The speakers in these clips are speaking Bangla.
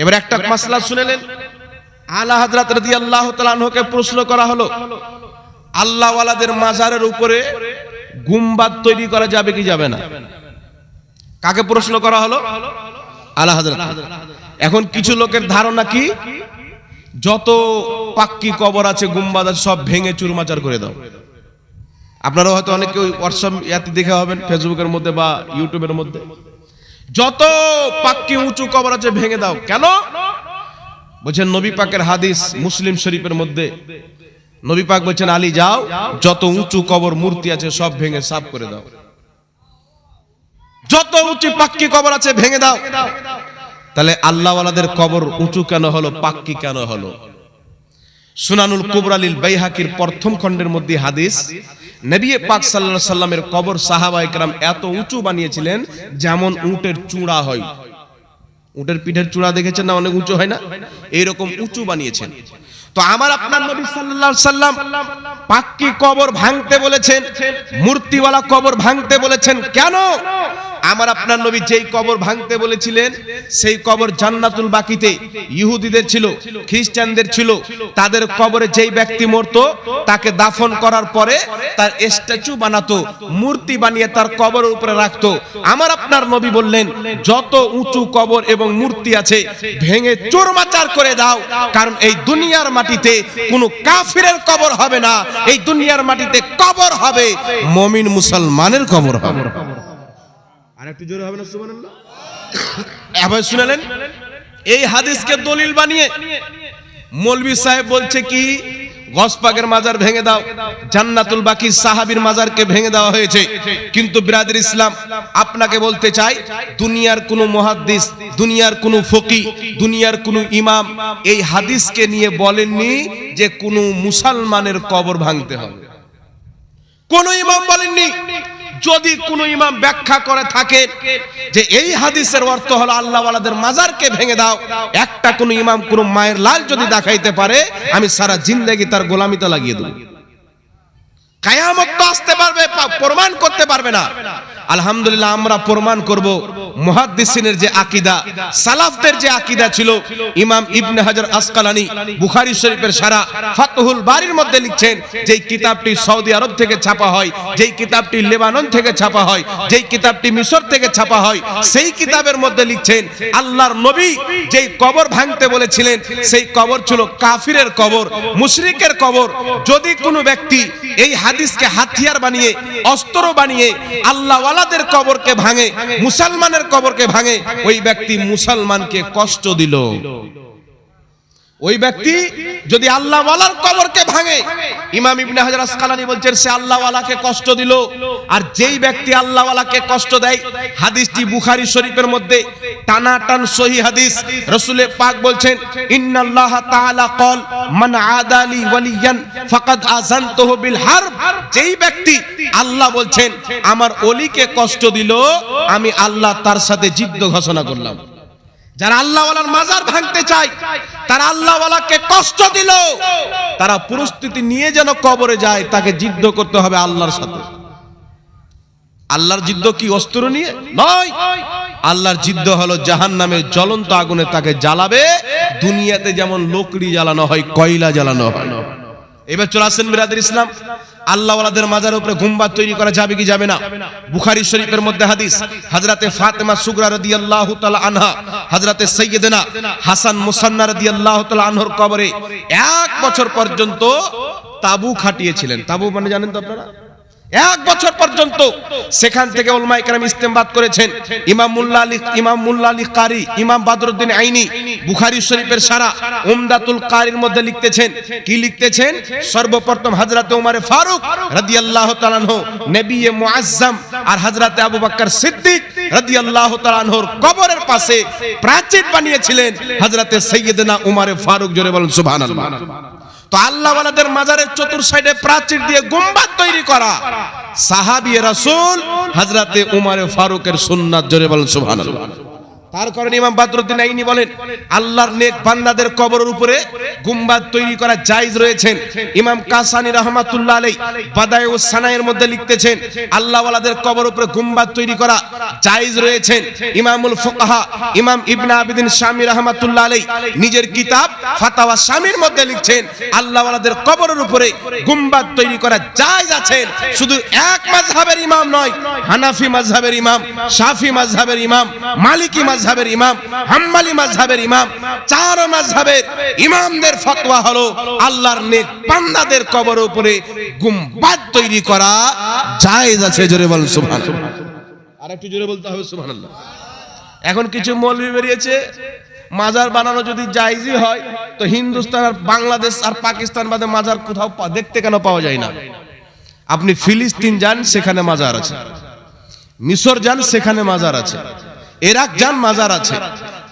এবার একটা মাসলা শুনেলেন। আলা হাজরাত রাদি আল্লাহ তালানহকে প্রশ্ন করা হলো আল্লাহওয়ালাদের মাজারের উপরে গুম্বাদ তৈরি করা যাবে কি যাবে না? কাকে প্রশ্ন করা হলো? আলা হাজরাত এখন কিছু লোকের ধারণা কি? যত পাক্কি কবর আছে গুম্বাদ আছে সব ভেঙে চুরমাচার করে দাও। আপনারা হয়তো অনেকে হোয়াটসঅ্যাপ ইয়াতে দেখে হবেন ফেসবুকের মধ্যে বা ইউটিউবের মধ্যে। যত পাক্কি উঁচু কবর আছে, ভেঙে দাও। কেন? বলছেন, নবী পাকের হাদিস মুসলিম শরীফের মধ্যে। নবী পাক বলছেন, আলী, যাও, যত উঁচু কবর, মূর্তি আছে, সব ভেঙে সাফ করে দাও। যত উঁচু পাক্কি কবর আছে, ভেঙে দাও। তাহলে আল্লাহওয়ালাদের কবর উঁচু কেন হলো, পাক্কি কেন হলো? সুনানুল কুবরালিল বাইহাকির প্রথম খণ্ডের মধ্যে হাদিস নবী পাক সাল্লাল্লাহু সাল্লামের কবর সাহাবা একরাম এত উঁচু বানিয়েছিলেন যেমন উটের চূড়া হয়। উটের পিঠের চূড়া দেখেছেন না অনেক উঁচু হয় না? এইরকম উঁচু বানিয়েছেন। তো আমার আপনার নবী সাল্লাল্লাহু সাল্লাম পাক্কি কবর ভাঙতে বলেছেন, মূর্তিওয়ালা কবর ভাঙতে বলেছেন, কেন? আমার আপনার নবী যেই কবর ভাঙতে বলেছিলেন, সেই কবর জান্নাতুল বাকিতে ইহুদিদের ছিল, খ্রিস্টানদের ছিল, তাদের কবরে যেই ব্যক্তি মরতো, তাকে দাফন করার পরে তার স্ট্যাচু বানাতো, মূর্তি বানিয়ে তার কবরের উপরে রাখতো। আমার আপনার নবী বললেন, যত উঁচু কবর এবং মূর্তি আছে, ভেঙে চোরমাচার করে দাও, কারণ এই দুনিয়ার মাটিতে কোনো কাফিরের কবর হবে না, এই দুনিয়ার মাটিতে কবর হবে, মমিন মুসলমানের কবর হবে। আর একটু জোরে হবে না, সুবহানাল্লাহ। এবার শুনালেন? এই হাদিসকে দলিল বানিয়ে মৌলভী সাহেব বলছে কি গসপাকের মাজার ভেঙে দাও, জান্নাতুল বাকি সাহাবীর মাজারকে ভেঙে দেওয়া হয়েছে। কিন্তু বিরাদের ইসলাম আপনাকে বলতে চাই, দুনিয়ার কোন মুহাদ্দিস, দুনিয়ার কোন ফকি, দুনিয়ার কোন ইমাম এই হাদিসকে নিয়ে বলেননি যে কোন মুসলমানের কবর ভাঙতে হবে। কোন ইমাম বলেননি যদি কোন ইমাম ব্যাখ্যা করে থাকে যে এই হাদিসের অর্থ হলো আল্লাহওয়ালাদের মাজারকে ভেঙে দাও, একটা কোন ইমাম কোন মায়ের লাল যদি দেখাইতে পারে, আমি সারা জিন্দেগি তার গোলামিতে লাগিয়ে দেবো। কায়ামত তো আসতে পারবে প্রমাণ করতে পারবে না। আলহামদুলিল্লাহ, আমরা প্রমাণ করব যে সালাফদের যে ছিল। ইমাম ইবনে হাজার আসকালানি বুখারী শরীফের সারা ফাতহুল মধ্যে লিখছেন, যেই কিতাবটি সৌদি আরব থেকে ছাপা হয়, যেই কিতাবটি লেবানন থেকে ছাপা হয়, যেই কিতাবটি মিশর থেকে ছাপা হয়, সেই কিতাবের মধ্যে লিখছেন, আল্লাহর নবী যেই কবর ভাঙতে বলেছিলেন, সেই কবর ছিল কাফিরের কবর, মুশরিকের কবর। যদি কোনো ব্যক্তি এই হাদিসকে হাতিয়ার বানিয়ে, অস্ত্র বানিয়ে, আল্লাহওয়ালাদের কবরকে ভাঙে, মুসলমানের কবরকে ভাঙে, ওই ব্যক্তি মুসলমানকে কষ্ট দিল। ওই ব্যক্তি যদি আল্লাহ ওয়ালার কবরকে ভাঙে, ইমাম ইবনে হাজার আসকালানি বলছেন, সে আল্লাহ ওয়ালাকে কষ্ট দিল। আর যেই ব্যক্তি আল্লাহ ওয়ালাকে কষ্ট দেয়, হাদিসটি বুখারী শরীফের মধ্যে টানা টান সহি হাদিস। রসুলে পাক বলছেন, ইন্নাল্লাহ তাআলা কল মান আদালি ওয়ালিয়ান, ফাকাদ আযানতুহু বিল হারব। যেই ব্যক্তি আল্লাহ বলছেন, আমার ওলিকে কষ্ট দিল, আমি আল্লাহ তার সাথে যুদ্ধ ঘোষণা করলাম। যারা আল্লাহওয়ালার মাজার ভাঙতে চায়, তারা আল্লাহওয়ালাকে কষ্ট দিল। তারা পরিস্থিতি নিয়ে যেন কবরে যায়, তাকে যুদ্ধ করতে হবে আল্লাহর সাথে। আল্লাহর যুদ্ধ কি অস্ত্র নিয়ে? নয়। আল্লাহর যুদ্ধ হলো জাহান নামের জ্বলন্ত আগুনে তাকে জ্বালাবে। দুনিয়াতে যেমন লোকড়ি জ্বালানো হয়, কয়লা জ্বালানো হয়। এবার চলে আসেন বিরাদের ইসলাম। আল্লাহওয়ালাদের মাজার উপরে গুম্বাদ তৈরি করা যাবে কি যাবে না? বুখারি শরীফের মধ্যে হাদিস, হাজরাতে ফাতেমা সুগরা রাদিয়াল্লাহু তাআলা আনহা, হাজরাতে সৈয়দেনা হাসান মুসান্না রাদিয়াল্লাহু তাআলা আনহর কবরে এক বছর পর্যন্ত তাবু খাটিয়েছিলেন। তাবু মানে জানেন তো আপনারা? এক বছর পর্যন্ত সেখান থেকে ওলমা ইকরাম ইস্তেমবাদ করেছেন। ইমাম মুল্লা আলী ইমাম মুল্লা আলী কারি, ইমাম বাদরুদ্দিন আইনি, বুখারি শরীফের সারা উমদাতুল কারির মধ্যে লিখতেছেন। কি লিখতেছেন? সর্বপ্রথম হযরত ওমর ফারুক রাদিয়াল্লাহু তাআলা আনহু নবী মুআজ্জম আর হযরত আবু বকর সিদ্দিক রাদিয়াল্লাহু তাআলা আনহুর কবরের পাশে প্রাচীর বানিয়েছিলেন। হযরত সাইয়্যিদনা উমর ফারুক, জোরে বলেন সুবহানাল্লাহ। তো আল্লাহওয়ালাদের মাজারের চতুর সাইডে প্রাচীর দিয়ে গুম্বাদ তৈরি করা। সাহাবি রাসূল হযরতে উমারে ফারুকের সুন্নাত, জোরে বলেন সুবহানাল্লাহ। তার কারণে ইমাম বাদরুদ্দিন আইনি বলেন, আল্লাহর নেক বান্দাদের কবরের উপরে গুম্বাদ তৈরি করা জায়েজ রয়েছেন। ইমাম কাসানি রহমাতুল্লাহ আলাই বাদায় ও সানায়ের মধ্যে লিখতেছেন আল্লাহ ওয়ালাদের কবর উপরে গুম্বাদ তৈরি করা জায়েজ রয়েছেন। ইমামুল ফুকাহা, ইমাম ইবনে আবিদিন শামী রহমাতুল্লাহ আলাই নিজের কিতাব ফাতাওয়া শামীর মধ্যে লিখছেন আল্লাহ ওয়ালাদের কবরের উপরে গুম্বাদ তৈরি করা জায়েজ আছেন। শুধু এক মাযহাবের ইমাম নয়, হানাফি মাযহাবের ইমাম, শাফি মাযহাবের ইমাম, মালিকি মাযহাবের ইমাম হাম্মালি মাযহাবের ইমাম চার মাযহাবের ইমামদের ফতোয়া হলো আল্লাহর নেক বান্দাদের কবর উপরে গুম্বাদ তৈরি করা জায়েজ আছে জোরে বল সুবহানাল্লাহ। আর একটু জোরে বলতে হবে সুবহানাল্লাহ। এখন কিছু মৌলবি বেরিয়েছে মাজার বানানো যদি জায়েজই হয় তো হিন্দুস্তান আর বাংলাদেশ আর পাকিস্তান বাদে মাজার কোথাও দেখতে কেন পাওয়া যায় না? আপনি ফিলিস্তিন যান সেখানে মাজার আছে। মিশর যান সেখানে মাজার আছে। ইরাক যান মাজার আছে,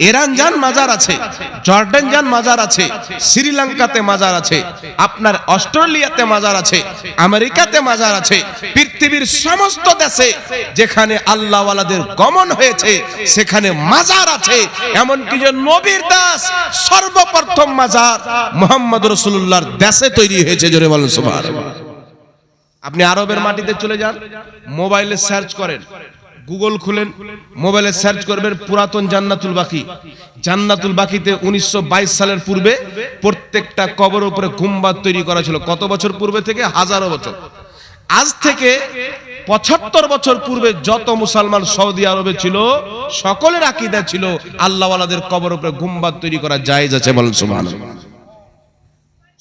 ইরান যান মাজার আছে, জর্ডান যান মাজার আছে, শ্রীলঙ্কাতে মাজার আছে, আপনার অস্ট্রেলিয়াতে মাজার আছে, আমেরিকাতে মাজার আছে, পৃথিবীর সমস্ত দেশে যেখানে আল্লাহওয়ালাদের গমন হয়েছে, সেখানে মাজার আছে। এমনকি যে নবীর দাস সর্বপ্রথম মাজার মোহাম্মদ রসুল্লাহর দেশে তৈরি হয়েছে, জোরে বলেন সুবহানাল্লাহ। আপনি আরবের মাটিতে চলে যান, মোবাইলে সার্চ করেন গুগল খুলেন মোবাইলে সার্চ করবেন পুরাতন জান্নাতুল বাকি। জান্নাতুল বাকিতে উনিশশো বাইশ সালের পূর্বে প্রত্যেকটা কবর উপরে গুম্বাদ তৈরি করা ছিল। কত বছর পূর্বে থেকে? হাজারো বছর। আজ থেকে পঁচাত্তর বছর পূর্বে যত মুসলমান সৌদি আরবে ছিল, সকলের আকিদা ছিল আল্লাহওয়ালাদের কবর উপরে গুম্বাদ তৈরি করা জায়েজ আছে বলেন সুবহানাল্লাহ।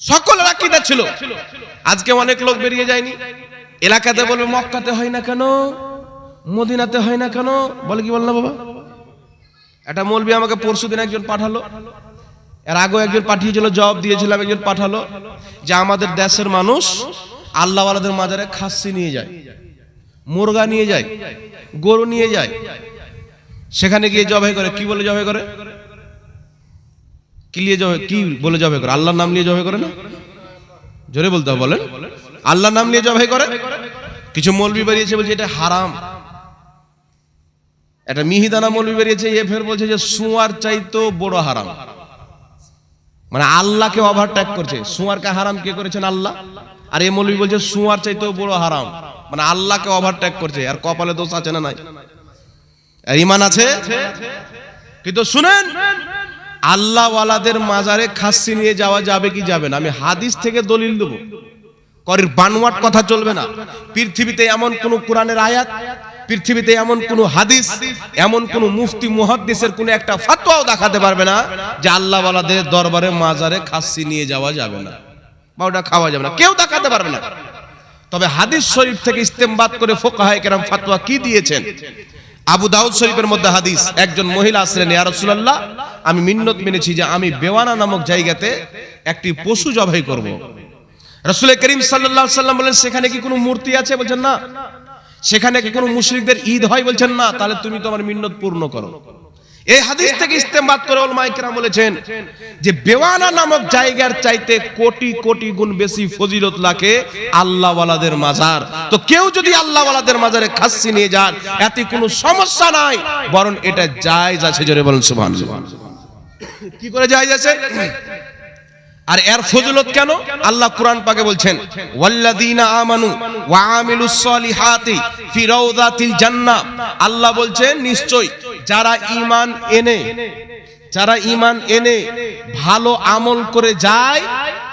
সকলের আকিদা ছিল। আজকে অনেক লোক বেরিয়ে যায়নি। এলাকাতে বলবে, মক্কাতে হয় না কেন? মদিনাতে হয় না কেন? বলে কি বল না বাবা? একটা মৌলবি আমাকে পরশু দিন একজন পাঠালো। এর আগেও একজন পাঠিয়েছিল, জবাব দিয়েছিলাম, একজন পাঠালো যে আমাদের দেশের মানুষ আল্লাহওয়ালাদের মাজারে খাসি নিয়ে যায়, মুরগা নিয়ে যায়, গরু নিয়ে যায়। সেখানে গিয়ে জবাই করে। কি বলে জবাই করে? কি নিয়ে জবাই কি বলে জবাই করে? আল্লাহর নাম নিয়ে জবাই করে না? জোরে বলতে হবে, বলেন। আল্লাহর নাম নিয়ে জবাই করে? কিছু মৌলবি বেরিয়েছে বলছে এটা হারাম। একটা মিহিদানা মৌলবি বেরিয়েছে, এ ফের বলছে যে সুয়ার চাইতো বড় হারাম। মানে আল্লাহকে ওভারটেক করছে। সুয়ারকে হারাম কে করেছেন আল্লাহ? আর এ মৌলবি বলছে সুয়ার চাইতেও বড় হারাম। মানে আল্লাহকে ওভারটেক করছে। আর কপালে দোষ আছে না নাই? আর ইমান আছে? কিন্তু শুনেন আল্লাহ ওয়ালাদের মাজারে খাসি নিয়ে যাওয়া যাবে কি যাবে না? আমি হাদিস থেকে দলিল দেবো। করির বানোয়াট কথা চলবে না। পৃথিবীতে এমন কোন কোরআনের আয়াত পৃথিবীতে এমন কোন হাদিস, এমন কোন মুফতি, মুহাদ্দিসের কোন একটা ফাতোয়াও দেখাতে পারবে না যে আল্লাহ ওয়ালাদের দরবারে, মাজারে খাসি নিয়ে যাওয়া যাবে না বা ওটা খাওয়া যাবে না। কেউ দেখাতে পারবে না। তবে হাদিস শরীফ থেকে ইস্তেমবাদ করে ফোকাহায় কেরাম ফাতোয়া কি দিয়েছেন? আবু দাউদ শরীফের মধ্যে হাদিস, একজন মহিলা আসলেন, ইয়া রাসূলুল্লাহ, আমি মিন্নত মেনেছি যে আমি বেওয়ানা নামক জায়গাতে একটি পশু জবাই করব। রাসূল করিম সাল্লাল্লাহু আলাইহি সাল্লাম বলেন, সেখানে কি কোনো মূর্তি আছে? বলছেন, না। সেখানে কোনো মুশরিকদের ঈদ হয় বলছেন, না, তাহলে তুমি তোমার মিন্নত পূর্ণ করো। এই হাদিস থেকে ইস্তেমবাদ করে ওলামায়ে কেরাম বলেছেন যে বেওয়ানা নামক জায়গার চাইতে কোটি কোটি গুণ বেশি ফজিলত লাগে আল্লাহওয়ালাদের মাজার। তো কেউ যদি আল্লাহওয়ালাদের মাজারে খাসি নিয়ে যান, এতে কোনো সমস্যা নাই, বরং এটা জায়েজ আছে, জোরে বলেন সুবহানাল্লাহ। কি করে জায়েজ আছে? আর এর ফজিলত কেন? আল্লাহ কোরআন পাকে বলছেন, ওয়াল্লাযীনা আমানু ওয়া আমিলুস সলিহাতি ফি রাউদাতিল জান্নাহ। আল্লাহ বলছেন নিশ্চয় যারা ঈমান এনে, যারা ঈমান এনে ভালো আমল করে যায়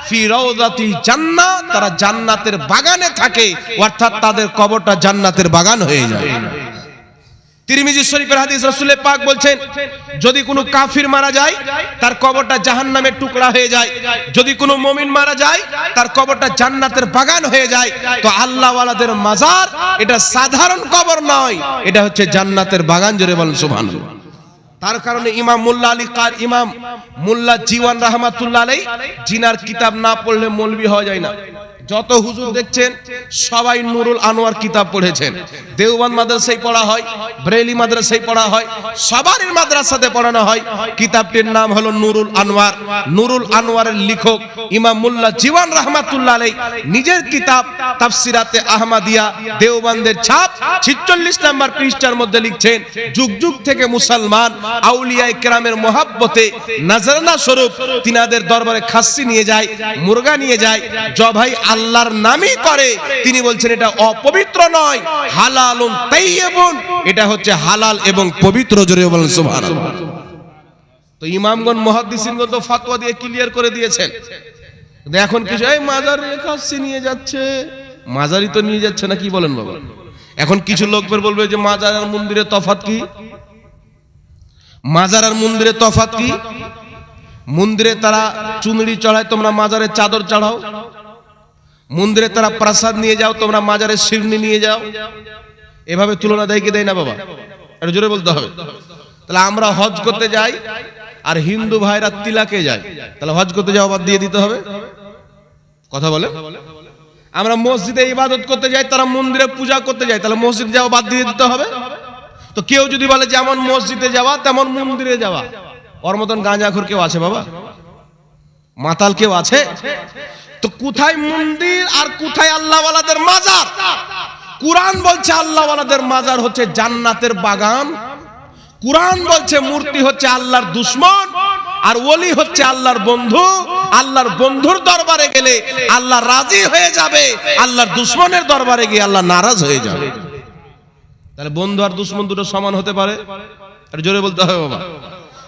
ফি রাউদাতিল জান্নাহ, তারা জান্নাতের বাগানে থাকে, অর্থাৎ তাদের কবরটা জান্নাতের বাগান হয়ে যায়। তিরমিজি শরীফের হাদিস রাসূলের পাক বলছেন, যদি কোনো কাফির মারা যায়, তার কবরটা জাহান্নামের টুকরা হয়ে যায়। যদি কোনো মুমিন মারা যায়, তার কবরটা জান্নাতের বাগান হয়ে যায়। তো আল্লাহ ওয়ালাদের মাজার এটা সাধারণ কবর নয়, এটা হচ্ছে জান্নাতের বাগান, জোরে বলেন সুবহানাল্লাহ। তার কারণে ইমাম মোল্লা আলী কার ইমাম মোল্লা জিওয়ান রহমাতুল্লাহ আলাই জিনার কিতাব না পড়লে মৌলবি হওয়া যায় না। যত হুজুর দেখছেন, সবাই নুরুল আনোয়ার কিতাব পড়েছেন। দেওবান মাদ্রাসায় পড়া হয়, ব্রেলি মাদ্রাসায় পড়া হয়, সবারই মাদ্রাসাতে পড়ানো হয়। কিতাবটির নাম হলো নুরুল আনোয়ার। নুরুল আনোয়ারের লেখক ইমাম মুল্লা জীবন রহমাতুল্লাহ আলাই নিজের কিতাব তাফসিরাতে আহমাদিয়া দেওবানদের ছাপ 46 নাম্বার পৃষ্ঠার মধ্যে লিখছেন, যুগ যুগ থেকে মুসলমান আউলিয়ায়ে কেরামের মহাব্বতে নাজরানা স্বরূপ তিনাদের দরবারে খাসি নিয়ে যায়, মুরগা নিয়ে যায়, জবাই আল্লাহর নামই করে। তিনি বলছেন, এটা অপবিত্র নয়, হালালুন তাইয়্যিবুন। এটা হচ্ছে হালাল এবং পবিত্র, জোরে বলেন, সুবহানাল্লাহ। তো ইমামগণ, মুহাদ্দিসিনগণ তো ফতোয়া দিয়ে ক্লিয়ার করে দিয়েছেন। এখন কিছু, এই মাজারে খাসি নিয়ে যাচ্ছে। মাজারি তো নিয়ে যাচ্ছে না, কি বলেন বাবা? এখন কিছু লোক বের বলবে যে, মাজার আর মন্দিরে তফাত কি? মাজার আর মন্দিরে তফাত কি? মন্দিরে তারা চুনরি চড়ায়, তোমরা মাজারে চাদর চড়াও। মন্দিরে তারা প্রাসাদ নিয়ে যাও, তোমরা মাজারে শিরনি নিয়ে যাও। এভাবে তুলনা দেয় কি দেয় না বাবা? এটা জোরে বলতে হবে। তাহলে আমরা হজ করতে যাই, আর হিন্দু ভাইরা তিলাকে যায়। তাহলে হজ করতে যাওয়া বাদ দিয়ে দিতে হবে। কথা বলে? আমরা মসজিদে ইবাদত করতে যাই, তারা মন্দিরে পূজা করতে যায়, তাহলে মসজিদ যাওয়া বাদ দিয়ে দিতে হবে। তো কেউ যদি বলে যেমন মসজিদে যাওয়া, তেমন মন্দিরে যাওয়া। ওর মতন গাঁজাখোর কেউ আছে বাবা? মাতাল কেউ আছে? তো কোথায় মন্দির আর কোথায় আল্লাহওয়ালাদের মাজার? কুরআন বলছে আল্লাহওয়ালাদের মাজার হচ্ছে জান্নাতের বাগান। কুরআন বলছে মূর্তি হচ্ছে আল্লাহর দুশ্মন আর ওলি হচ্ছে আল্লাহর বন্ধু। আল্লাহর বন্ধুর দরবারে গেলে আল্লাহ রাজি হয়ে যাবে, আল্লাহর দুশ্মনের দরবারে গিয়ে আল্লাহ নারাজ হয়ে যাবে। তাহলে বন্ধু আর দুশ্মন দুটো সমান হতে পারে? আর জোরে বলতে হবে বাবা।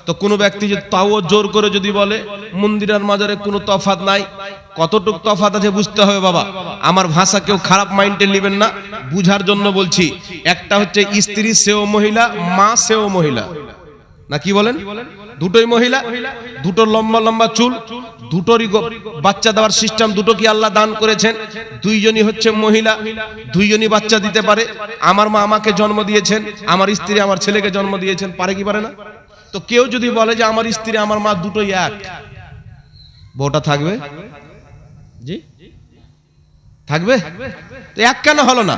তো কোনো ব্যক্তি যদি তাও জোর করে যদি বলে মন্দির আর মাজারে কোনো তফাত নাই, কতটুক তফাত আছে বুঝতে হবে বাবা। আমার ভাষা কেউ খারাপ মাইন্ডে নেবেন না, বুঝার জন্য বলছি, একটা হচ্ছে স্ত্রী সেও মহিলা, মা সেও মহিলা। না কি বলেন? দুটোই মহিলা, দুটো লম্বা লম্বা চুল, দুটোরই বাচ্চা দেওয়ার সিস্টেম দুটো কি আল্লাহ দান করেছেন? দুইজনই হচ্ছে মহিলা, দুইজনই বাচ্চা দিতে পারে। আমার মা আমাকে জন্ম দিয়েছেন, আমার স্ত্রী আমার ছেলেকে জন্ম দিয়েছেন, পারে কি পারে না? তো কেউ যদি বলে যে আমার স্ত্রী, আমার মা দুটোই এক, বউটা থাকবে? জি? থাকবে? তো এক কেন হলো না?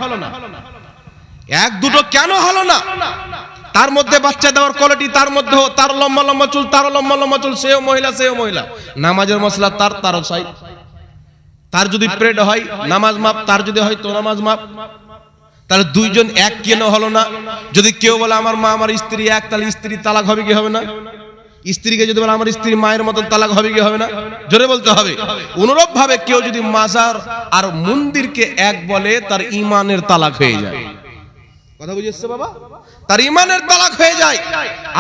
এক, দুটো কেন হলো না? তার মধ্যে বাচ্চা দেওয়ার কোয়ালিটি তার মধ্যে তার লম্বা লম্বা চুল তার লম্বা লম্বা চুল, সেও মহিলা সেও মহিলা। নামাজের মশলা তার, তারও সাই তার যদি প্রেড হয়, নামাজ মাপ, তার যদি হয় তো নামাজ মাপ। তাহলে দুইজন এক কেন হলো না? যদি কেউ বলে, আমার মা, আমার স্ত্রী এক তাহলে স্ত্রী তালাক হবে কি হবে না? স্ত্রীকে যদি বলে, আমার স্ত্রী মায়ের মতন তালাক হবে কি হবে না? জোরে বলতে হবে। অনুরূপ ভাবে কেউ যদি মাজার আর মন্দিরকে এক বলে, তার ইমানের তালাক হয়ে যায়। কথা বুঝেছে বাবা? তার ইমানের তালাক হয়ে যায়।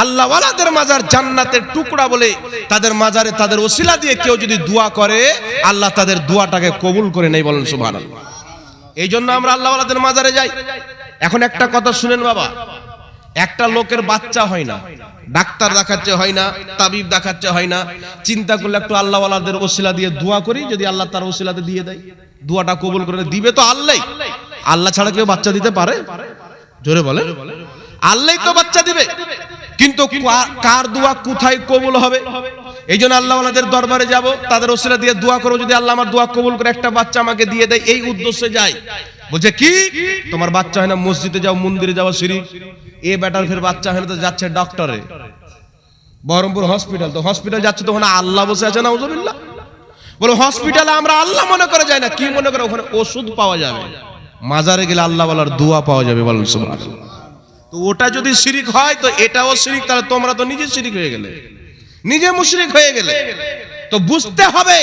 আল্লাহ ওয়ালাদের মাজার জান্নাতের টুকরা বলে, তাদের মাজারে তাদের ওসিলা দিয়ে কেউ যদি দোয়া করে, আল্লাহ তাদের দোয়াটাকে কবুল করে নেই বলেন সুবহানাল্লাহ। এই জন্য আমরা আল্লাহ মাজারে যাই। এখন একটা কথা শুনেন বাবা, একটা লোকের বাচ্চা হয় না, ডাক্তার দেখাচ্ছে হয় না, তাবিব দেখাচ্ছে হয় না। চিন্তা করলে একটু আল্লাহ ওয়ালাদের ওসিলা দিয়ে দোয়া করি, যদি আল্লাহ তার ওসিলাতে দিয়ে দেয়। দোয়াটা কবুল করে দিবে তো আল্লাহ আল্লাহ ছাড়া কেউ বাচ্চা দিতে পারে? জোরে বলে আল্লাহ তো বাচ্চা দিবে। কিন্তু কার দোয়া কোথায় কবুল হবে? এই জন্য আল্লাহ ওনাদের দরবারে যাব তাদের ওসিরা দিয়ে দোয়া করো যদি আল্লাহ আমার দোয়া কবুল করে একটা বাচ্চা আমাকে দিয়ে দেয় এই উদ্দেশ্যে যাই। বলছে কি? তোমার বাচ্চা হয় না মসজিদে যাও মন্দিরে যাও সিঁড়ি? এ বেটার ফের বাচ্চা হয় না তো যাচ্ছে ডক্টরে বহরমপুর হসপিটাল তো হসপিটাল যাচ্ছে তো ওখানে আল্লাহ বসে আছে না উজুবিল্লাহ বলো হসপিটালে আমরা আল্লাহ মনে করে যাই না কি মনে করে? ওখানে ওষুধ পাওয়া যাবে। মাজারে গেলে আল্লাহ বলার দোয়া পাওয়া যাবে বলুন সুবহানাল্লাহ। তো ওটা যদি শিরিক হয়, তো এটাও শিরিক, তাহলে তোমরা তো নিজে শিরিক হয়ে গেলে। নিজে মুশরিক হয়ে গেলে। তো বুঝতে হবে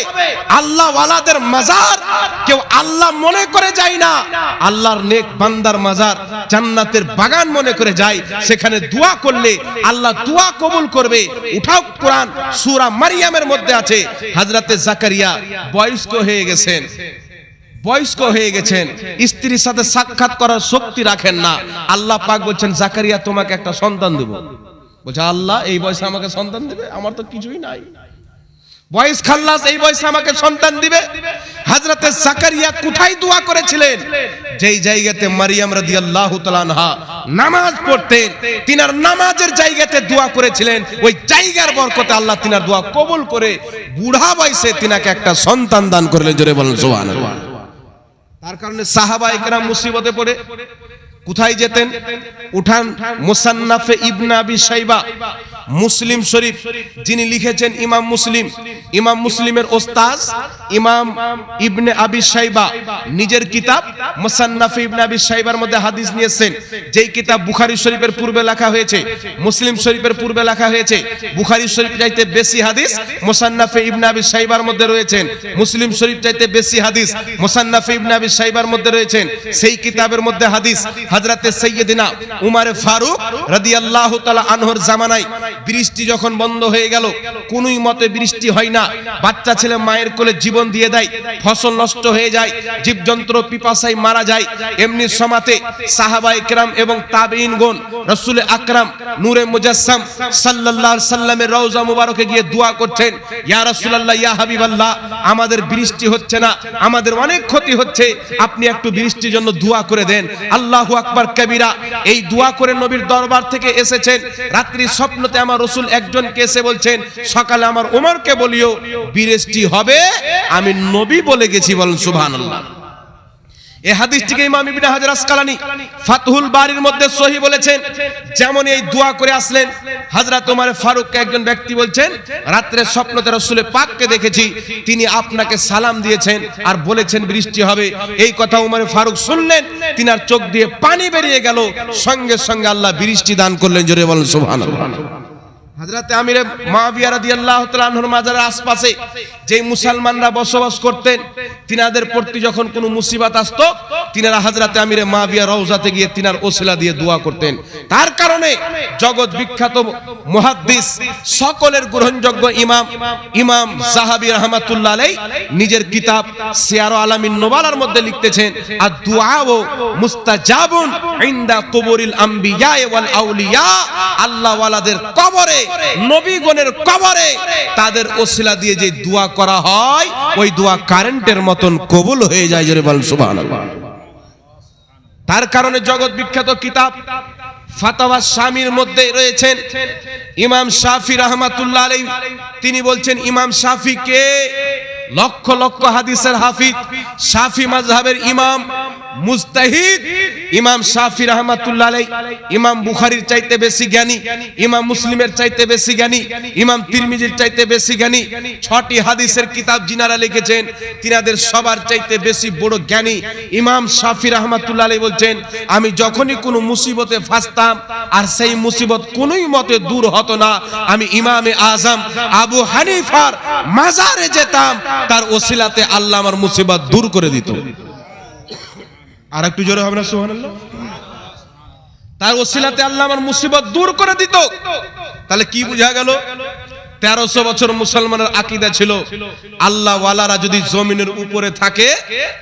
আল্লাহ ওয়ালাদের মাজার, কেউ আল্লাহ মনে করে যায় না। আল্লাহর নেক বান্দার মাজার জান্নাতের বাগান মনে করে যায়। সেখানে দোয়া করলে আল্লাহ দোয়া কবুল করবে। উঠাও কোরআন, সূরা মারিয়ামের মধ্যে আছে। হযরতে জাকারিয়া বয়স্ক হয়ে গেছেন। বয়স্ক হয়ে গেছেন, স্ত্রীর সাথে সাক্ষাৎ করার শক্তি রাখেন না। আল্লাহ পাক বলছেন, জাকারিয়া, তোমাকে একটা সন্তান দেব। বলছে, আল্লাহ, এই বয়সে আমাকে সন্তান দিবে? আমার তো কিছুই নাই। বয়স খাল্লাস, এই বয়সে আমাকে সন্তান দিবে? হাজরাতে জাকারিয়া কোথায় দোয়া করেছিলেন? যেই জায়গাতে মারিয়াম রাদিয়াল্লাহু তাআলা নামাজ পড়তেন, তিনার নামাজের জায়গাতে দোয়া করেছিলেন। ওই জায়গার বরকতে আল্লাহ তিনার দোয়া কবুল করে বুড়া বয়সে তিনাকে একটা সন্তান দান করলেন। জোরে বলেন, সুবহানাল্লাহ। তার কারণে সাহাবা একরাম মুসিবতে পড়ে। কোথায় যেতেন? উঠান মুসান্নাফে ইবনা আবি সাইবা মুসলিম শরীফ, যিনি লিখেছেন ইমাম মুসলিম। ইমাম মুসলিমের ওস্তাজ ইমাম ইবনে আবি সাইবা নিজের কিতাব মুসান্নাফে ইবনে আবি সাইবার মধ্যে হাদিস নিয়েছেন। যেই কিতাব বুখারী শরীফের পূর্বে লেখা হয়েছে, মুসলিম শরীফের পূর্বে লেখা হয়েছে, বুখারী শরীফ চাইতে বেশি হাদিস মুসান্নাফে ইবনে আবি সাইবার মধ্যে রয়েছেন। মুসলিম শরীফ চাইতে বেশি হাদিস মুসান্নাফে ইবনে আবি সাইবার মধ্যে রয়েছেন। সেই কিতাবের মধ্যে হাদিস হযরতে সাইয়্যিদিনা উমার ফারুক রাদিয়াল্লাহু তাআলা আনহর জামানায় বৃষ্টি যখন বন্ধ হয়ে গেল, কোনই মতে বৃষ্টি হয় না। বাচ্চা ছেলে মায়ের কোলে জীবন দিয়ে দেয়, ফসল নষ্ট হয়ে যায় জীবজন্তু পিপাসায় মারা যায়। এমনি সমাতে সাহাবায়ে কেরাম এবং তাবেঈনগণ, রাসূল আকরাম, নূরে মুজাসসাম সাল্লাল্লাহু সাল্লামের রওজা মুবারকে গিয়ে দোয়া করছেন, ইয়া রাসূলুল্লাহ, ইয়া হাবিবাল্লাহ, আমাদের বৃষ্টি হচ্ছে না, আমাদের অনেক ক্ষতি হচ্ছে, আপনি একটু বৃষ্টির জন্য দোয়া করে দেন। আল্লাহু আকবার কবিরা এই দোয়া করে নবীর দরবার থেকে এসেছেন। রাত্রি স্বপ্নতে আমার রসুল একজনকে এসে বলছেন, সকালে আমার ওমরকে বলিও বীরেষ্টি হবে, আমি নবী বলে গেছি বলেন সুবহানাল্লাহ। এই হাদিসটিকে ইমাম ইবনে হাজার আসকালানি মধ্যে সহি বলেছেন, যেমন এই দোয়া করে আসলেন ফারুককে একজন ব্যক্তি বলছেন, রাত্রে পাককে দেখেছি, তিনি আপনাকে সালাম দিয়েছেন আর বলেছেন বৃষ্টি হবে। এই কথা ওমর ফারুক শুনলেন, তিনার চোখ দিয়ে পানি বেরিয়ে গেল, সঙ্গে সঙ্গে আল্লাহ বৃষ্টি দান করলেন, জোরে বলেন, সুবহানাল্লাহ। হযরতে আমির মাবিয়া রাদিয়াল্লাহু তাআলা আনহুর মাজারের আশপাশে যেই মুসলমানরা বসবাস করতেন, তিনাদের প্রতি যখন কোনো মুসিবত আসতো, তিনারা হাজরাতে আমিরে মাবিয়া রওজাতে গিয়ে তিনার ওসিলা দিয়ে দোয়া করতেন। তার কারণে জগৎ বিখ্যাত মুহাদ্দিস, সকলের গ্রহণযোগ্য ইমাম ইমাম সাহাবী রাহমাতুল্লাহ আলাইহি নিজের কিতাব সিয়ার আলামিন নোবালার মধ্যে লিখতেছেন আর দুআও মুস্তাজাবুন ইনদা কুবুরিল আম্বিয়া ওয়াল আউলিয়া আল্লাহ ওয়ালাদের কবরে নবীগণের কবরে। তাদের ওসিলা দিয়ে যে দোয়া করা হয় ওই দোয়া কারেন্টের মতন কবুল হয়ে যায় জোরে বলেন সুবহানাল্লাহ। তার কারণে জগৎ বিখ্যাত কিতাব ফাতাওয়া স্বামীর মধ্যে রয়েছেন ইমাম শাফি রহমাতুল্লাহ আলাইহি। তিনি বলছেন ইমাম শাফি কে? লক্ষ লক্ষ হাদিসের হাফিজ শাফি মাযহাবের ইমাম। মুস্তাহিদ, ইমাম শাফি রহমাতুল্লাহ ইমাম বুখারীর চাইতে বেশি জ্ঞানী, ইমাম মুসলিমের চাইতে বেশি জ্ঞানী, ইমাম তিরমিজির চাইতে বেশি জ্ঞানী, ছটি হাদিসের কিতাব জিনারা লিখেছেন, তিনাদের সবার চাইতে বেশি বড় জ্ঞানী ইমাম শাফি রহমাতুল্লাহ বলছেন, আমি যখনই কোনো মুসিবতে ফাঁসতাম, আর সেই মুসিবত কোনোই মতে দূর হতো না, আমি ইমামে আজম, আবু হানিফার মাজারে যেতাম, তার ওসিলাতে আল্লাহ আমার মুসিবত দূর করে দিত। আর একটু জোরে হবে না, সুবহানাল্লাহ? তার ওসিলাতে আল্লাহ আমার মুসিবত দূর করে দিত। তাহলে কি বোঝা গেল? তেরোশো বছর মুসলমানের আকিদা ছিল, আল্লাহ ওয়ালারা যদি জমিনের উপরে থাকে,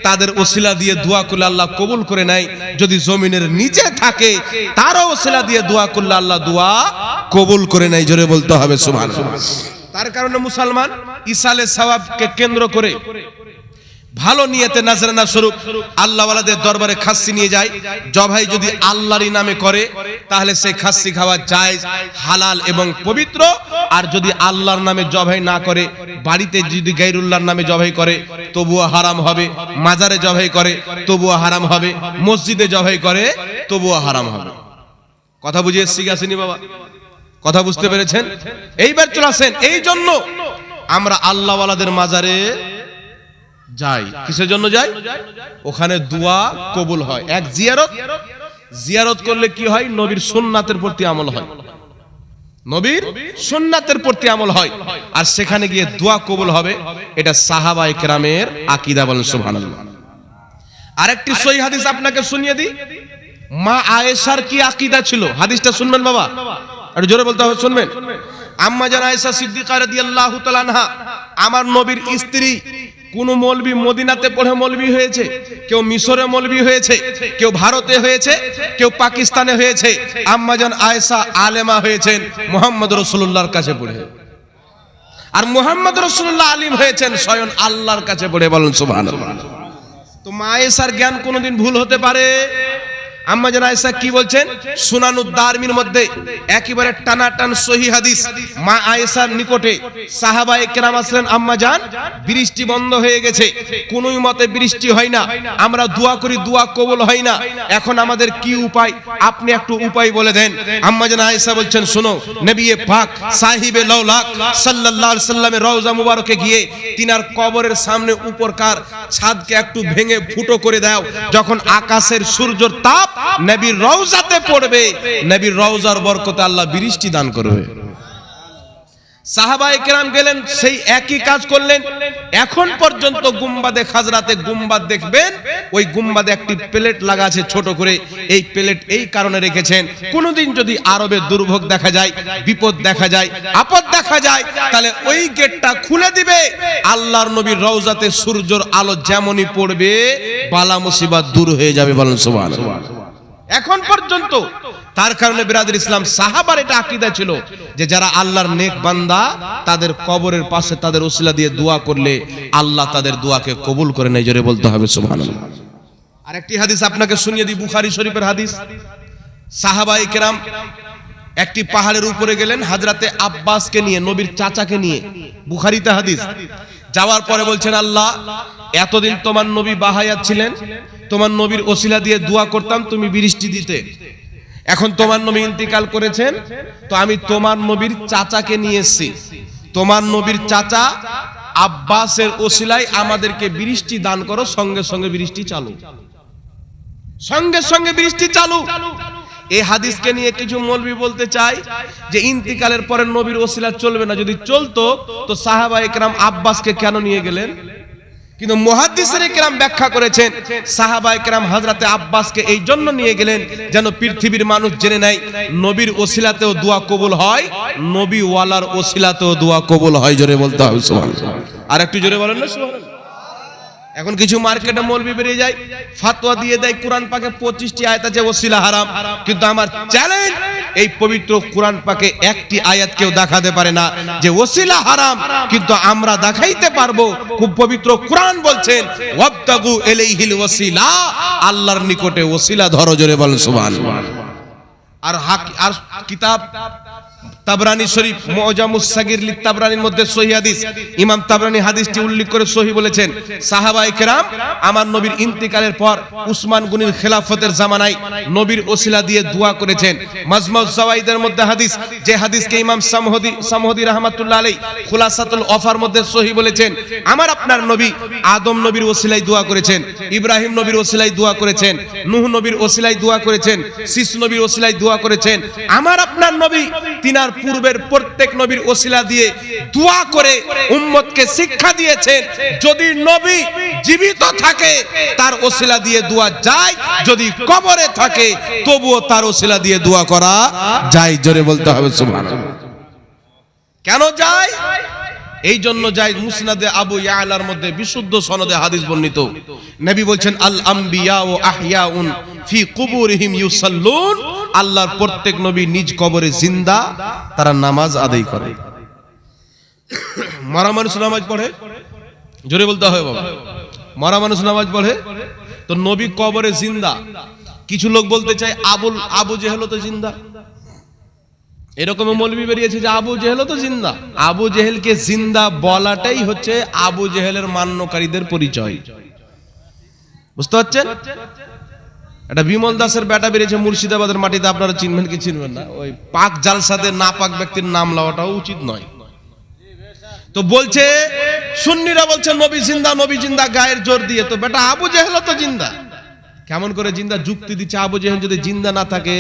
তাদের ওসিলা দিয়ে দোয়া করলে আল্লাহ কবুল করে নেয়। যদি জমিনের নিচে থাকে, তারও ওসিলা দিয়ে দোয়া করলে আল্লাহ দোয়া কবুল করে নেয়, জোরে বলতে হবে সুমান তার কারণে মুসলমান ইসালে সওয়াবকে কেন্দ্র করে ভালো নিয়তে নাজরানা স্বরূপ, আল্লাহওয়ালাদের দরবারে খাসি নিয়ে যায়। জবাই যদি আল্লাহরই নামে করে, তাহলে সেই খাসি খাওয়া যায় হালাল এবং পবিত্র। আর যদি আল্লাহর নামে জবাই না করে, বাড়িতে যদি গাইরুল্লাহর নামে জবাই করে, তবুও হারাম হবে। মাজারে জবাই করে, তবুও হারাম হবে। মসজিদে জবাই করে, তবুও হারাম হবে। কথা বুঝিয়ে শিখাসিনি বাবা? কথা বুঝতে পেরেছেন? এইবার চলে আসেন। এই জন্য আমরা আল্লাহওয়ালাদের মাজারে যাই কিসের জন্য যাই ওখানে দোয়া কবুল হয়। এক জিয়ারত। জিয়ারত করলে কি হয়? নবীর সুন্নাতের প্রতি আমল হয়। নবীর সুন্নাতের প্রতি আমল হয়। আর সেখানে গিয়ে দোয়া কবুল হবে। এটা সাহাবায়ে কেরামের আকীদা বলেন, সুবহানাল্লাহ। আরেকটি সহি হাদিস আপনাকে শুনিয়ে দিই। মা আয়েশার কি আকীদা ছিল? হাদিসটা শুনবেন বাবা? একটু জোরে বলতে হবে, শুনবেন? আম্মা জান আয়েশা সিদ্দিকা রাদিয়াল্লাহু তাআলা আনহা, আমার নবীর স্ত্রী কোন মৌলবি মদিনাতে পড়ে মৌলবি হয়েছে, কেউ মিশরে মলবি হয়েছে, কেউ ভারতে হয়েছে, কেউ পাকিস্তানে হয়েছে। আম্মাজন আয়েশা আলেমা হয়েছেন, মোহাম্মদ রসুল্লাহর কাছে পড়ে। আর মোহাম্মদ রসুল্লাহ আলিম হয়েছেন, স্বয়ং আল্লাহর কাছে পড়ে বলুন সুবহানাল্লাহ। তো মা আয়েশার জ্ঞান কোনোদিন ভুল হতে পারে? আম্মা জান আয়েশা কি বলছেন? সুনানুদ দারমির মধ্যে একেবারে টানা টান সহি হাদিস। মা আয়েশার নিকটে সাহাবায়ে কেরাম আসলেন, আম্মা জান, বৃষ্টি বন্ধ হয়ে গেছে। কোনোই মতে বৃষ্টি হয় না। আমরা দোয়া করি, দোয়া কবুল হয় না। এখন আমাদের কি উপায়? আপনি একটু উপায় বলে দেন। আম্মা জান আয়েশা বলছেন, শুনো নবিয়ে পাক সাহিবে লাউলাক সাল্লাল্লাহু আলাইহি সাল্লামের রওজা মুবারকে গিয়ে তিনার কবরের সামনে উপরকার ছাদকে একটু ভেঙে ফুটো করে দাও। যখন আকাশের সূর্যের তাপ নবীর রওজাতে পড়বে, নবীর রওজার বরকতে আল্লাহ বৃষ্টি দান করবে। সাহাবায়ে কেরাম গেলেন, সেই একই কাজ করলেন। এখন পর্যন্ত গুম্বাদে খাজরাতে গুম্বাদ দেখবেন, ওই গুম্বাদে একটি প্লেট লাগা আছে ছোট করে, এই প্লেট এই কারণে রেখেছেন। কোনোদিন যদি আরবে দুর্ভোগ দেখা যায়, বিপদ দেখা যায়, আপদ দেখা যায়, তাহলে ওই গেটটা খুলে দিবে। আল্লাহর নবীর রওজাতে সূর্যের আলো যেমনই পড়বে, বালা মুসিবত দূর হয়ে যাবে বলেন সুবহানাল্লাহ। এখন পর্যন্ত তার কারণে বিরাদের ইসলাম সাহাবার এটা আকীদা ছিল যে যারা আল্লাহর নেক বান্দা, তাদের কবরের পাশে তাদের ওসিলা দিয়ে দোয়া করলে আল্লাহ তাদের দোয়াকে কবুল করে নেয়, জোরে বলতে হবে, সুবহানাল্লাহ। আরেকটি হাদিস আপনাকে শুনিয়ে দিই, বুখারী শরীফের হাদিস। সাহাবাই কেরাম একটি পাহাড়ের উপরে গেলেন, হাজরাতে আব্বাসকে নিয়ে, নবীর চাচাকে নিয়ে, বুখারিতে হাদিস। যাওয়ার পরে বলছেন, আল্লাহ এতদিন তোমার নবী বাহায়াত ছিলেন, তোমার নবীর ওসিলা দিয়ে দোয়া করতাম তুমি বৃষ্টি দিতে। এখন তোমার নবী ইন্তিকাল করেছেন, তো আমি তোমার নবীর চাচাকে নিয়ে এসেছি। তোমার নবীর চাচা আব্বাসের ওসিলায় আমাদেরকে বৃষ্টি দান করো, সঙ্গে সঙ্গে বৃষ্টি চালু। সঙ্গে সঙ্গে বৃষ্টি চালু। এই হাদিসকে নিয়ে কিছু মৌলবি বলতে চাই, যে ইন্তিকালের পরে নবীর ওসিলা চলবে না। যদি চলতো, তো সাহাবা একরাম আব্বাসকে কেন নিয়ে গেলেন? কিন্তু মহাদিসের কেরাম ব্যাখ্যা করেছেন সাহাবাই কেরাম হাজরাতে আব্বাসকে এই জন্য নিয়ে গেলেন যেন পৃথিবীর মানুষ জেনে নেয়, নবীর ওসিলাতেও দোয়া কবুল হয় নবী ওয়ালার ওসিলাতেও দোয়া কবুল হয়। জোরে বলতে হবে আর একটু জোরে বলেন না এখন কিছু মার্কেটে মৌলবি বেরিয়ে যায় ফাতোয়া দিয়ে দেয়, কোরআন পাকে পঁচিশটি আয়াত আছে, ওসিলা হারাম। কিন্তু আমার চ্যালেঞ্জ এই পবিত্র কোরআন পাকে একটি আয়াত কেউ দেখাতে পারে না যে ওসিলা হারাম, কিন্তু আমরা দেখাইতে পারব, খুব পবিত্র কোরআন বলছেন, ওয়াবতাগু ইলাইহিল ওসিলা, আল্লাহর নিকটে ওসিলা ধরো জোরে বলেন সুবহানাল্লাহ আর হাক আর কিতাব তাবরানি শরীফ মুজামুস সাগির লি তাবরানির মধ্যে সহি হাদিস। ইমাম তাবরানি হাদিসটি উল্লেখ করে সহি বলেছেন সাহাবায়ে কেরাম আমার নবীর ইন্তিকালের পর উসমান গনির খেলাফতের জামানায় নবীর ওসিলা দিয়ে দোয়া করেছেন। মাজমাউজ জাওয়াইদের মধ্যে হাদিস, যে হাদিসকে ইমাম সামহদি সামহদি রাহমাতুল্লাহ আলাইহি খুলাসাতুল অফার মধ্যে সহি বলেছেন, আমার আপনার নবী আদম নবীর ওসিলায় দোয়া করেছেন, ইব্রাহিম নবীর ওসিলায় দোয়া করেছেন, নূহ নবীর ওসিলায় দোয়া করেছেন, সিস নবীর ওসিলায় দোয়া করেছেন। আমার আপনার নবী, তিনার পূর্বের প্রত্যেক নবীর ওসিলা দিয়ে দোয়া করে উম্মতকে শিক্ষা দিয়েছেন, যদি নবী জীবিত থাকে, তার ওসিলা দিয়ে দোয়া যায়, যদি কবরে থাকে, তবুও তার ওসিলা দিয়ে দোয়া করা যায়। জোরে বলতে হবে, সুবহানাল্লাহ। কেন যায়? এই জন্য যাই মুসনাদে আবু ইয়ালার মধ্যে বিশুদ্ধ সনদে হাদিস বর্ণিত। নবী বলছেন, আল আম্বিয়া ও আহিয়াউন ফি কুবুরিহিম ইউসাল্লুন। আল্লাহর প্রত্যেক নবী নিজ কবরে জিন্দা, তারা নামাজ আদায় করে। মরা মানুষ নামাজ পড়ে? জোরে বলতে হয় বাবা। মরা মানুষ নামাজ পড়ে? তো নবী কবরে জিন্দা। কিছু লোক বলতে চায়, আবুল, আবু জেহেল তো জিন্দা। এরকম মৌলবি বেরিয়েছে যে আবু জেহেল তো জিন্দা। আবু জেহেলকে জিন্দা বলাটাই হচ্ছে আবু জেহেলের মান্যকারীদের পরিচয়। বুঝতে পারছেন? এটা বিমল দাসের বেটা বেরিয়েছে মুর্শিদাবাদের মাটিতে, আপনারা চিনবেন কি চিনবেন না? ওই পাক জালসাতে না পাক ব্যক্তির নাম লওয়াটাও উচিত নয়। তো বলছে, সুন্নিরা বলছে, নবী জিন্দা নবী জিন্দা, গায়ের জোর দিয়ে। তো বেটা আবু জেহেল তো জিন্দা। কেমন করে জিন্দা যুক্তি দিচ্ছে আবু জেহেল যদি জিন্দা না থাকে,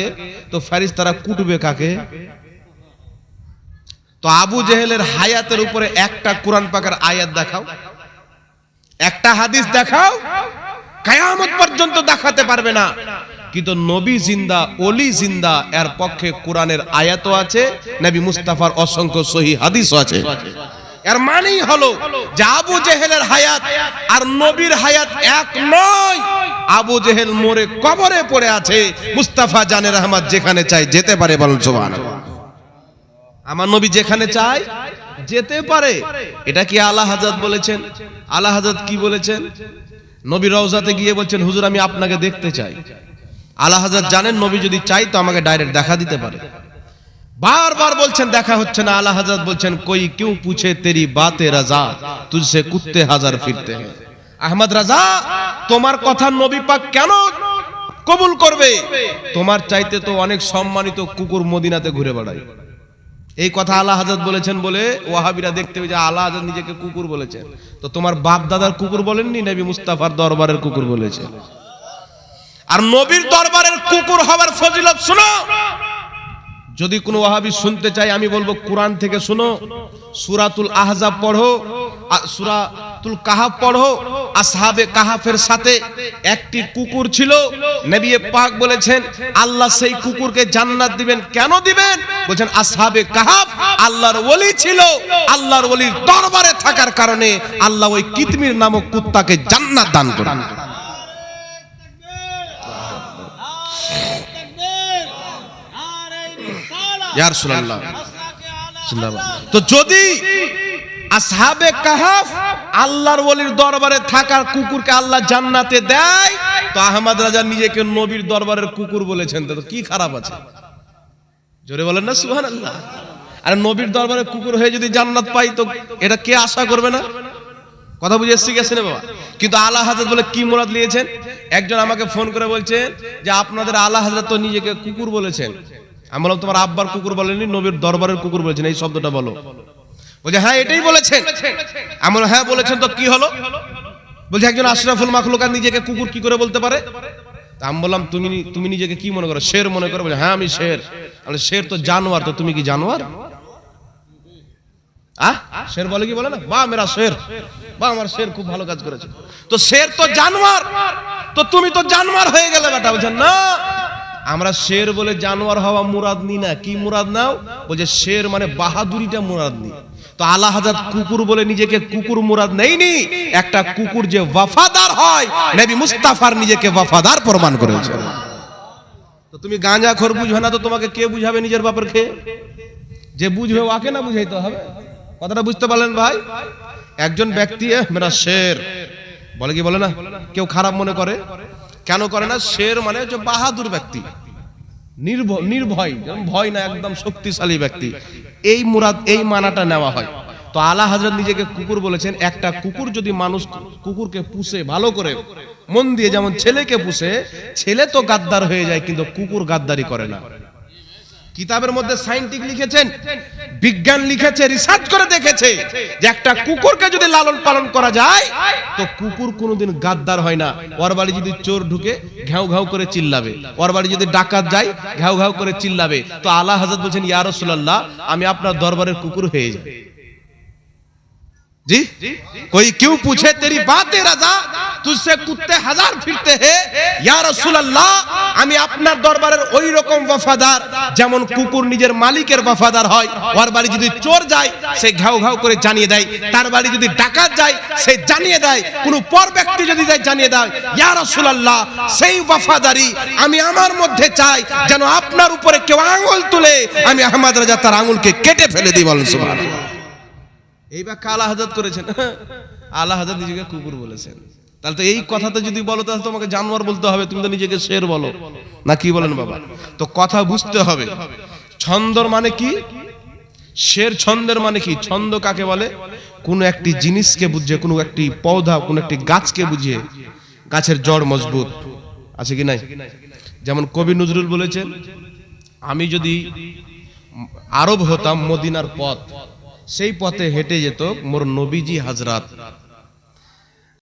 তো ফারিস তারা কুটবে কাকে? তো আবু জেহেলের হায়াতের উপরে একটা কোরআন পাকের আয়াত দেখাও। একটা হাদিস দেখাও, কায়ামত পর্যন্ত দেখাতে পারবে না। কিন্তু নবী জিন্দা অলি জিন্দা, এর পক্ষে কোরআনের আয়াতও আছে, নবী মুস্তাফার অসংখ্য সহি হাদিসও আছে। এর মানেই হলো যে আবু জেহেলের হায়াত আর নবীর হায়াত এক নয়। আবু জেহেল মোরে কবরে পড়ে আছে, মুস্তাফা জানের আহমদ যেখানে চাই যেতে পারে বলুন সুবহানাল্লাহ। আমার নবী যেখানে চায়, যেতে পারে। এটা কি আলা হাজাত বলেছেন? আলা হাজাত কি বলেছেন? নবী রওজাতে গিয়ে বলছেন, হুজুর, আমি আপনাকে দেখতে চাই। আল্লাহ হাজার জানেন, নবী যদি চাই তো আমাকে ডাইরেক্ট দেখা দিতে পারে। বারবার বলছেন, দেখা হচ্ছে না। আল্লাহ হাজার বলছেন, কই, কেউ পুছে তেরি বাতে রাজা, তুঝসে কুত্তে হাজার ফিরতে আহমদ রাজা, তোমার কথা নবী পাক কেন কবুল করবে? তোমার চাইতে তো অনেক সম্মানিত কুকুর মদিনাতে ঘুরে বেড়ায়। এই কথা আল্লাহ হাজরত বলেছেন বলে ওয়াহাবিরা দেখতে যে আল্লাহ হাজরত নিজেকে কুকুর বলেছেন তো তোমার বাপ দাদার কুকুর বলেননি নবী মুস্তাফার দরবারের কুকুর বলেছেন আর নবীর দরবারের কুকুর হওয়ার ফজিলত শুনো। যদি কোনো ওয়াহাবি শুনতে চাই আমি বলব কোরআন থেকে শুনো, সুরাতুল আহজাব পড়ো সুরাতুল কাহাব পড়ো আসহাবে কাহাফের সাথে একটি কুকুর ছিল। নবী পাক বলেছেন আল্লাহ সেই কুকুরকে জান্নাত দিবেন। কেন দিবেন? বলছেন আসহাবে কাহাব আল্লাহর ওলি ছিল। আল্লাহর ওলির দরবারে থাকার কারণে আল্লাহ ওই কিতমির নামক কুত্তাকে জান্নাত দান করেন। তো যদি আসহাবে কাহাফ, আল্লাহর ওলির দরবারে থাকার কুকুরকে আল্লাহ জান্নাতে দেয়। তো আহমদ রাজা নিজেকে নবীর দরবারের কুকুর বলেছেন। তো কি খারাপ আছে? জোরে বলেন না, সুবহানাল্লাহ। আর নবীর দরবারে কুকুর হয়ে যদি জান্নাত পাই, তো এটা কে আশা করবে না? কথা বুঝে এসছি, গেছে না বাবা? কিন্তু আল্লাহ হাজরত বলে কি মুরাদ নিয়েছেন? একজন আমাকে ফোন করে বলছেন যে, আপনাদের আল্লাহ হাজরত তো নিজেকে কুকুর বলেছেন। আমি বললাম, তোমার আব্বার কুকুর বলেনি নবীর দরবারের কুকুর বলেছেন। এই শব্দটা বলো। বলছে হ্যাঁ এটাই বলেছেন। আমি বললাম, হ্যাঁ বলেছেন তো কি হলো? বলছে একজন আশরাফুল মাখলুকাত নিজেকে কুকুর কি করে বলতে পারে? আমি বললাম তুমি তুমি নিজেকে কি মনে করো? শের মনে করো? বলে হ্যাঁ আমি শের। আমি শের তো জানোয়ার তো তুমি কি জানোয়ার? আহ? শের বলে কি বলে না? বা মেরা শের। বা আমার শের খুব ভালো কাজ করেছে। তো শের তো জানোয়ার? তো তুমি তো জানোয়ার হয়ে গেলে বেটা। বলছেন না। আমরা শের বলে জানোয়ার হওয়া মুরাদ নি না। কি মুরাদ নাও? বলছে শের মানে বাহাদুরিটা মুরাদ নি। তো আল্লাহ হাজার কুকুর বলে নিজেকে কুকুর মুরাদ নেইনি একটা কুকুর যে ওয়াফাদার হয়, নবী মুস্তাফার নিজেকে ওয়াফাদার প্রমাণ করেছে। তো তুমি গাঁজা খোর বুঝবে না, তো তোমাকে কে বুঝাবে নিজের বাপের খেয়ে? যে বুঝবে ওকে না বুঝাইতে হবে? কথাটা বুঝতে পারলেন ভাই? একজন ব্যক্তি মেরা শের। বলে কি, বলে না? কেউ খারাপ মনে করে? কেন করে না? শের মানে হচ্ছে বাহাদুর ব্যক্তি। নির্ভয় নির্ভয় ভয় না, একদম শক্তিশালী ব্যক্তি। এই মুরাদ, এই মানাটা নেওয়া হয়। তো আলা হাজরত নিজেকে কুকুর বলেছেন, একটা কুকুর যদি মানুষ কুকুরকে পুষে, ভালো করে, মন দিয়ে যেমন ছেলেকে পুষে, ছেলে তো গাদ্দার হয়ে যায়, কিন্তু কুকুর গাদ্দারি করে না। কিতাবের মধ্যে সাইন্টিফিক লিখেছেন, বিজ্ঞান লিখেছে রিসার্চ করে দেখেছে যে একটা কুকুরকে যদি লালন পালন করা যায়, তো কুকুর কোনোদিন গাদ্দার হয় না। ওর বাড়ি যদি চোর ঢুকে ঘ্যাও ঘ্যাও করে চিল্লাবে। ওর বাড়ি যদি ডাকাত যায় ঘ্যাও ঘ্যাও করে চিল্লাবে। তো আল্লাহ হাজরত বলছেন, ইয়া রাসূলুল্লাহ, আমি আপনার দরবারের কুকুর হয়ে যাই। जी कोई क्यों पूछे तेरी बातें रजा तुझसे कुत्ते हजार फिरते हैं या रसूल अल्लाह আমি আপনার দরবারের ওই রকম ওয়াফাদার যেমন কুকুর নিজের মালিকের ওয়াফাদার হয় ওর বাড়ি যদি চোর যায় সে ঘাউ ঘাউ করে জানিয়ে দেয় তার বাড়ি যদি ডাকাত যায় সে জানিয়ে দেয় কোন পর ব্যক্তি যদি যায় জানিয়ে দেয় ইয়া রাসূলুল্লাহ সেই ওয়াফাদারি আমি আমার মধ্যে চাই যেন আপনার উপরে কেউ আঙ্গুল তুলে আমি আহমদ রাজা তার আঙ্গুলকে কেটে ফেলে দিই বলেন সুবহানাল্লাহ এই ব্যাখ্যা আল্লাহ হাজত করেছেন। আল্লাহ হাজত নিজেকে কুকুর বলেছেন। তাহলে তো এই কথাটা যদি বলো, তাহলে তোমাকে জানোয়ার বলতে হবে, তুমি তো নিজেকে শের বলো। না কি বলেন বাবা? তো কথা বুঝতে হবে। ছন্দর মানে কি? শের ছন্দের মানে কি? ছন্দ কাকে বলে? কোনো একটি জিনিসকে বুঝে, কোনো একটি পৌধা, কোনো একটি গাছকে বুঝিয়ে গাছের জড় মজবুত। আছে কি নাই? যেমন কবি নজরুল বলেছেন, আমি যদি আরব হতাম মদিনার পথ সেই পথে হেঁটে যেত মোর নবীজি হাজরাত।